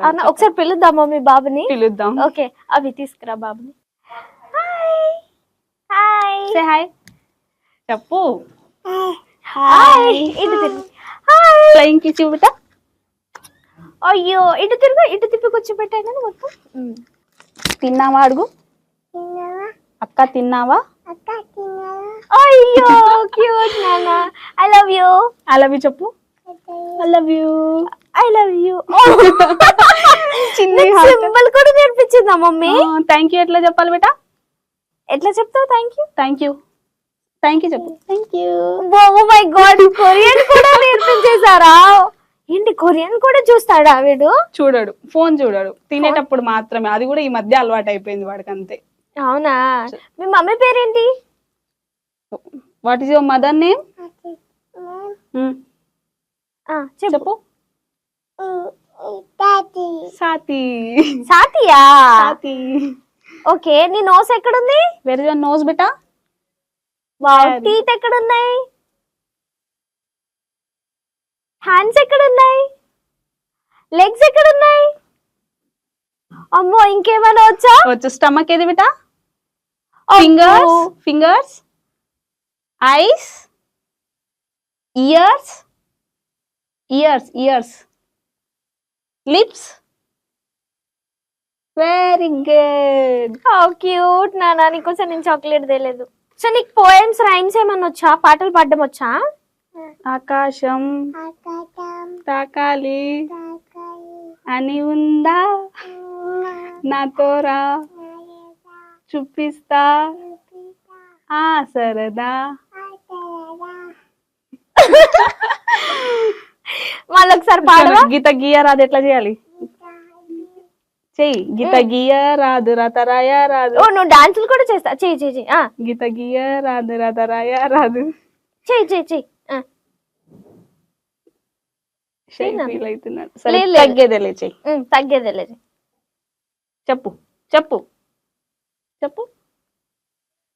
అవునా ఒకసారి పిలుద్దామా మీ బాబుని? పిలుద్దాం. ఓకే అవి తీసుకురా బాబుని. హాయ్. హాయ్. సే హాయ్ చెప్పు. హాయ్. ఇటు తిరుగు. హాయ్. ఫ్లయింగ్కి చూపుట అయ్యో ఇటు తిరుగు ఇటు తిప్పి కూర్చోబెట్టాను మొత్తం. తిన్నావా అడుగు? అక్క తిన్నావా? అయ్యో క్యూట్ నాన్న. I love you I love you చెప్పు. I love you I love you చిన్ని సింబల్ కూడా నేర్పించిందా మమ్మీ? థ్యాంక్ యూ ఎట్లా చెప్పాలి బేటా? ఎట్లా చెప్తావు? Thank you thank you thank you చెప్పు. Thank you oh my God Korean కూడా నేర్పించేశారా? ఏంటి కొరియన్ కూడా చూస్తాడా వీడు? చూడడు. ఫోన్ చూడడు. తినేటప్పుడు మాత్రమే. అది కూడా ఈ మధ్య అలవాటు అయిపోయింది వాడికి అంతే. అవునా? మీ మమ్మీ పేరేంటి? What is your mother name చెప్పు. చెప్పు. సాతి. సాతియా? సాతి. ఓకే నీ నోస్ ఎక్కడుంది? వెర్ యువర్ నోస్ బేటా? Hand. టీత్ ఎక్కడున్నాయి? హ్యాండ్స్ ఎక్కడున్నాయి? లెగ్స్ ఎక్కడున్నాయి? అమ్మో ఇంకేమైనా వచ్చా? వచ్చు. స్టమక్ ఏది బేటా. Fingers fingers eyes ears ears ears lips very good how cute నానా. నీకోసం నేను చాక్లెట్ తేలేదు. సో నీకు పోయమ్స్ రైమ్స్ ఏమన్నా వచ్చా? పాటలు పాడడం వచ్చా? ఆకాశం తాకాలి అని ఉందా? నాతో రా చూపిస్తా? ఆ సరదా. వాళ్ళు ఒకసారి పాడవా? గీత గీయ రాదు ఎట్లా చేయాలి? చెయ్యి. గీత గీయ రాదు రతరాయ రాదు. ఓ నువ్వు డాన్సులు కూడా చేస్తా. చెయ్యి చెయ్యి చెయ్యి. ఆ, గీత గీయ రాదు రతరాయ రాదు. చెయ్యి చెయ్యి చెయ్యి. ఆ. షై ఫీల్ అవుతున్నాడు సరే లేదు, లేదు. తగ్గేదేలే చెయ్యి. ఉమ్, తగ్గేదేలే చెప్పు చెప్పు. చెప్పు.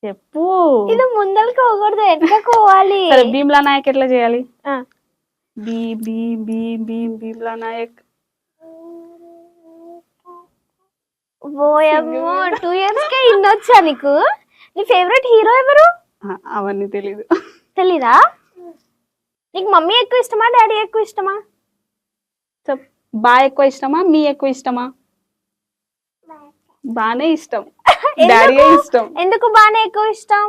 చెప్పు. ఇది ముందలకి పోకూడదు వెనకకు పోవాలి. సరే భీమ్లా నాయక్ ఎట్లా చేయాలి? ఆ, బీ బీ బీ బీ భీమ్లా నాయక్ ఓయమ్మో టూ ఇయర్స్ కే ఇన్నొచ్చా నీకు నీ ఫేవరెట్ హీరో ఎవరు? ఆ, అవన్నీ తెలీదు. తెలీదా? నీకు మమ్మీ ఎక్కువ ఇష్టమా డాడీ ఎక్కువ ఇష్టమా? చెప్ బా ఎక్కువ ఇష్టమా మీ ఎక్కువ ఇష్టమా? బానే ఇష్టం. డాడీ? ఇష్టం. ఎందుకు బానే ఎక్కువ ఇష్టం.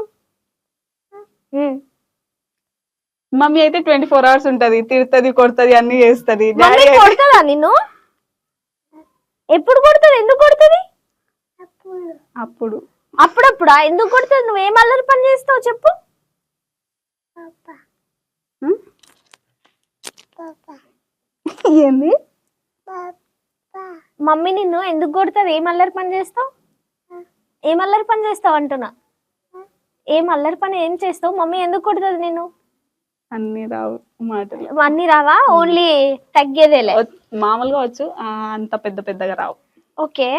మమ్మీ అయితే ట్వంటీ ఫోర్ అవర్స్ ఉంటది తిడుతుంది కొడుతుంది అన్ని చేస్తది. మమ్మీ కొడుతుందా నిన్ను? ఎప్పుడు కొడుతుంది? ఎందుకు కొడుతుంది? అప్పుడు. అప్పుడప్పుడా? ఎందుకు కొడుతుంది? నువ్వేం అల్లరి పని చేస్తావు చెప్పు. హ్మ్? ఏంది? మమ్మీ నిన్ను ఎందుకు కొడుతుంది? ఏం అల్లరి పని చేస్తావు? ఏం అల్లరి పని చేస్తావు అంటున్నా? ఏం అల్లరి పని ఏం చేస్తావు? మమ్మీ ఎందుకు కొడుతుంది నేను అన్ని రావు మాటలు. అన్ని రావా? ఓన్లీ తగ్గేదేలే. మామూలుగా వచ్చు అంత పెద్ద పెద్దగా రావు. ఓకే.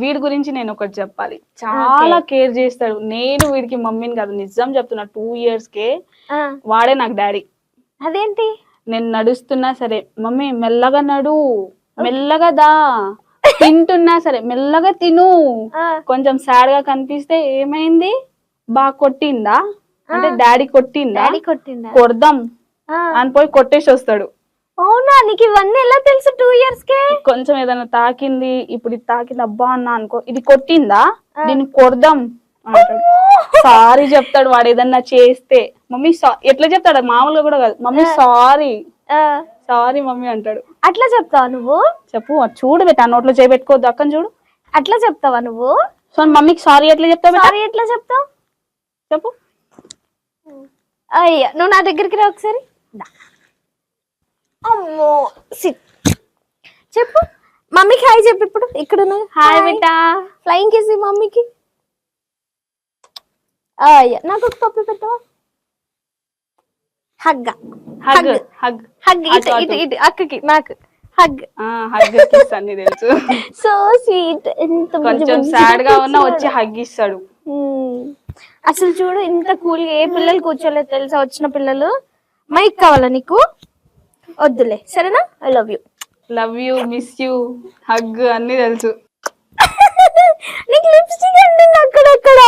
వీడి గురించి నేను ఒకటి చెప్పాలి. చాలా కేర్ చేస్తాడు. నేను వీడికి మమ్మీని కాదు నిజం చెప్తున్నా టూ ఇయర్స్ కే వాడే నాకు డాడీ. అదేంటి? నేను నడుస్తున్నా సరే మమ్మీ మెల్లగా నడు మెల్లగా దా తింటున్నా సరే మెల్లగా తిను. కొంచెం సాడ్గా కనిపిస్తే ఏమైంది? బాగా కొట్టిందా? అంటే డాడీ కొట్టిందా డాడీ కొట్టిందా కొడదాం అని పోయి కొట్టేసి వస్తాడు. అవునా? నీకు ఇవన్నీ ఎలా తెలుసు టూ ఇయర్స్ కే? కొంచెం ఏదైనా తాకింది ఇప్పుడు ఇది తాకింది అబ్బా అన్న అనుకో. ఇది కొట్టిందా? దీన్ని కొడదాం అంటాడు. సారీ చెప్తాడు వాడు ఏదన్నా చేస్తే. మమ్మీ ఎట్లా చెప్తాడు? మామూలుగా కూడా కాదు. Mummy sorry. సారీ మమ్మీ అంటాడు. అట్లా చెప్తావా నువ్వు? చెప్పు చూడు బెట్ట నోట్లో చేయబెట్టుకోవద్దు అక్కని చూడు. అట్లా చెప్తావా నువ్వు? సో మమ్మీకి సారీ ఎట్లా చెప్తావు సారీ ఎట్లా చెప్తావు? చెప్పు. అయ్యా నువ్వు నా దగ్గరికి రా ఒకసారి. అమ్మో చెప్పు. మమ్మీకి హాయ్ చెప్పు ఇప్పుడు. ఇక్కడ హాయ్ బిడ్డ ఫ్లయింగ్ కిసి మమ్మీకి. అయ్యా నాకు ఒక పప్పు పెట్టవా? హగ్ హగ్ హగ్ హగ్ ఇటు ఇటు అక్కకి నాకు. హగ్ హగ్ కిస్ అన్ని తెలుసు. సో స్వీట్ ఎంత కొంచెం సాడ్గా ఉన్నా. వచ్చి హగ్ ఇస్తాడు. మ్మ్. అసలు చూడు ఇంత కూల్గా ఏ పిల్లలు కూర్చోలేదు తెలుసా? వచ్చిన పిల్లలు. మైక్ కావాలా నీకు? వద్దులే. సరేనా? I love you love you miss you hug అన్ని తెలుసు. నీకు లిప్స్టిక్ అంటుంది అక్కడక్కడ.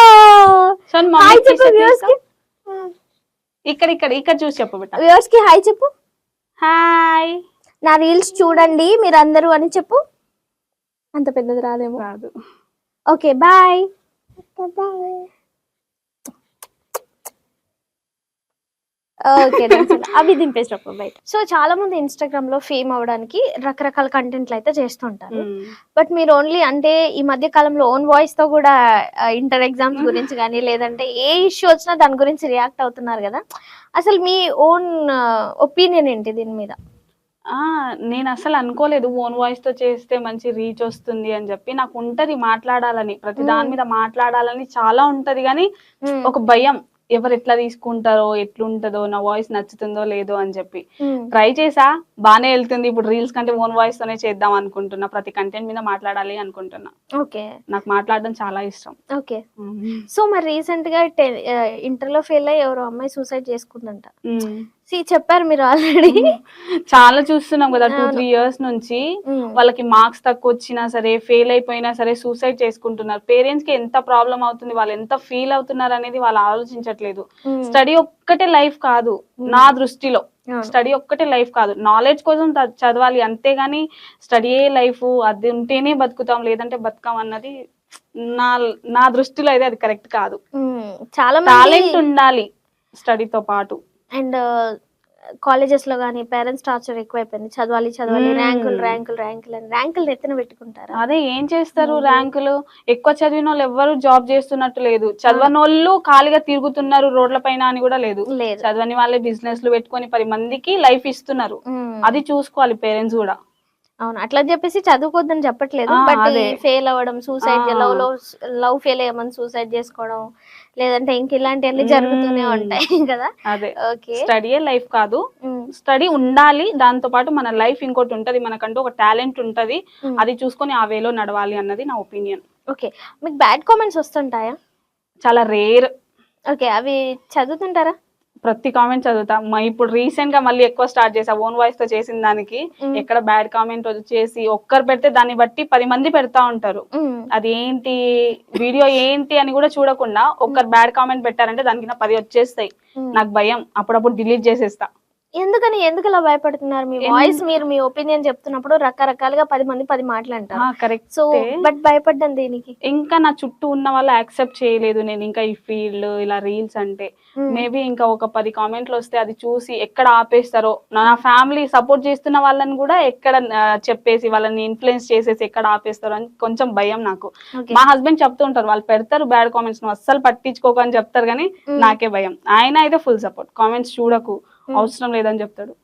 సో హాయ్ చెప్పు కి ఇక్కడ ఇక్కడ ఇక్కడ చూసి చెప్పు బిడ్డ. వ్యూవర్స్కి హాయ్ చెప్పు. హాయ్ నా రీల్స్ చూడండి మీరందరూ అని చెప్పు. అంత పెద్దది రాదేమో. రాదు. ఓకే బాయ్ ఓకే అవి దింపేసినప్పుడు బయట. సో చాలా మంది ఇన్స్టాగ్రామ్లో ఫేమ్ అవడానికి రకరకాల కంటెంట్లు అయితే చేస్తుంటారు. బట్ మీరు ఓన్లీ అంటే ఈ మధ్య కాలంలో ఓన్ వాయిస్తో కూడా ఇంటర్ ఎగ్జామ్స్ గురించి కానీ లేదంటే ఏ ఇష్యూ వచ్చినా దాని గురించి రియాక్ట్ అవుతున్నారు కదా. అసలు మీ ఓన్ ఒపీనియన్ ఏంటి దీని మీద? ఆ నేను అసలు అనుకోలేదు ఓన్ వాయిస్తో చేస్తే మంచి రీచ్ వస్తుంది అని చెప్పి. నాకు ఉంటది మాట్లాడాలని ప్రతి దాని మీద మాట్లాడాలని చాలా ఉంటది. కానీ. ఒక భయం. ఎవరు ఎట్లా తీసుకుంటారో ఎట్లుంటదో నా వాయిస్ నచ్చుతుందో లేదో అని చెప్పి. ట్రై చేసా బానే వెళ్తుంది. ఇప్పుడు రీల్స్ కంటే ఓన్ వాయిస్ తోనే చేద్దాం అనుకుంటున్నా. ప్రతి కంటెంట్ మీద మాట్లాడాలి అనుకుంటున్నా. ఓకే. నాకు మాట్లాడడం చాలా ఇష్టం. ఓకే. సో మరి రీసెంట్గా ఇంటర్లో ఫెయిల్ అయ్యి ఎవరో అమ్మాయి సూసైడ్ చేసుకుందంట. మ్మ్. సి చెప్పారు మీరు ఆల్రెడీ చాలా చూస్తున్నాం కదా టూ. త్రీ ఇయర్స్ నుంచి. వాళ్ళకి మార్క్స్ తక్కువ వచ్చినా సరే ఫెయిల్ అయిపోయినా సరే సూసైడ్ చేసుకుంటున్నారు. పేరెంట్స్కి ఎంత ప్రాబ్లం అవుతుంది వాళ్ళు ఎంత ఫీల్ అవుతున్నారు అనేది వాళ్ళు ఆలోచించట్లేదు. స్టడీ ఒక్కటే లైఫ్ కాదు నా దృష్టిలో. స్టడీ ఒక్కటే లైఫ్ కాదు. నాలెడ్జ్ కోసం చదవాలి అంతేగాని స్టడీయే లైఫ్ అది ఉంటేనే బతుకుతాం లేదంటే బతుకాం అన్నది నా నా దృష్టిలో అయితే అది కరెక్ట్ కాదు. చాలా టాలెంట్ ఉండాలి స్టడీతో పాటు. అండ్ కాలేజెస్లో కానీ పేరెంట్స్ టార్చర్ ఎక్కువైపోయింది చదవాలి చదవాలి. ర్యాంకులు ర్యాంకులు ర్యాంకులు అని ర్యాంకులు నెత్తిన పెట్టుకుంటారా అదే ఏం చేస్తారు. ర్యాంకులు ఎక్కువ చదివిన వాళ్ళు ఎవ్వరు జాబ్ చేస్తున్నట్టు లేదు చదవని వాళ్ళు ఖాళీగా తిరుగుతున్నారు రోడ్ల పైన అని కూడా లేదు చదవని వాళ్ళే బిజినెస్లు పెట్టుకొని పది మందికి లైఫ్ ఇస్తున్నారు. అది చూసుకోవాలి పేరెంట్స్ కూడా అవును అట్లా చెప్పేసి చదువుకోవద్దని చెప్పట్లేదు బట్. ఫెయిల్ అవ్వడం సూసైడ్. లవ్ లవ్ ఫెయిల్ అయ్యమని సూసైడ్ చేసుకోవడం లేదంటే ఇంక ఇలాంటివన్నీ. జరుగుతూనే ఉంటాయి కదా? అదే. ఓకే. స్టడీయే లైఫ్ కాదు. స్టడీ ఉండాలి దాంతో పాటు మన లైఫ్ ఇంకోటి ఉంటది మనకంటూ ఒక టాలెంట్ ఉంటది. అది చూసుకొని ఆ వేలో నడవాలి అన్నది నా ఒపీనియన్. ఓకే. మీకు బ్యాడ్ కామెంట్స్ వస్తుంటాయా? చాలా రేర్. ఓకే. అవి చదువుతుంటారా? ప్రతి కామెంట్ చదువుతా. మా ఇప్పుడు రీసెంట్గా మళ్ళీ ఎక్కువ స్టార్ట్ చేసా ఓన్ వాయిస్తో చేసిన దానికి. ఎక్కడ బ్యాడ్ కామెంట్ చేసి ఒక్కరు పెడితే దాన్ని బట్టి పది మంది పెడతా ఉంటారు. అది ఏంటి వీడియో ఏంటి అని కూడా చూడకుండా ఒక్కరు బ్యాడ్ కామెంట్ పెట్టారంటే దానికి నా పది వచ్చేస్తాయి. నాకు భయం. అప్పుడప్పుడు డిలీట్ చేసేస్తా. ఎందుకని ఎందుకు ఇలా భయపడుతున్నారు? మీ వాయిస్ మీరు మీ ఒపీనియన్ చెప్తున్నప్పుడు రకరకాలుగా పది మంది పది మాటలు అంటారు. కరెక్ట్ సో బట్ భయపడ్డాను దీనికి? ఇంకా నా చుట్టూ ఉన్న వాళ్ళు యాక్సెప్ట్ చేయలేదు నేను ఇంకా ఈ ఫీల్డ్ ఇలా రీల్స్ అంటే. మేబీ ఇంకా ఒక పది కామెంట్లు వస్తే అది చూసి ఎక్కడ ఆపేస్తారో నా ఫ్యామిలీ సపోర్ట్ చేస్తున్న వాళ్ళని కూడా ఎక్కడ చెప్పేసి వాళ్ళని ఇన్ఫ్లుయెన్స్ చేసేసి ఎక్కడ ఆపేస్తారో అని కొంచెం భయం నాకు. మా హస్బెండ్ చెప్తూ ఉంటారు వాళ్ళు పెడతారు బ్యాడ్ కామెంట్స్ నువ్వు అస్సలు పట్టించుకోకు అని చెప్తారు కానీ మ్మ్. నాకే భయం. ఆయన అయితే ఫుల్ సపోర్ట్ కామెంట్స్ చూడకు. అవసరం లేదని చెప్తాడు.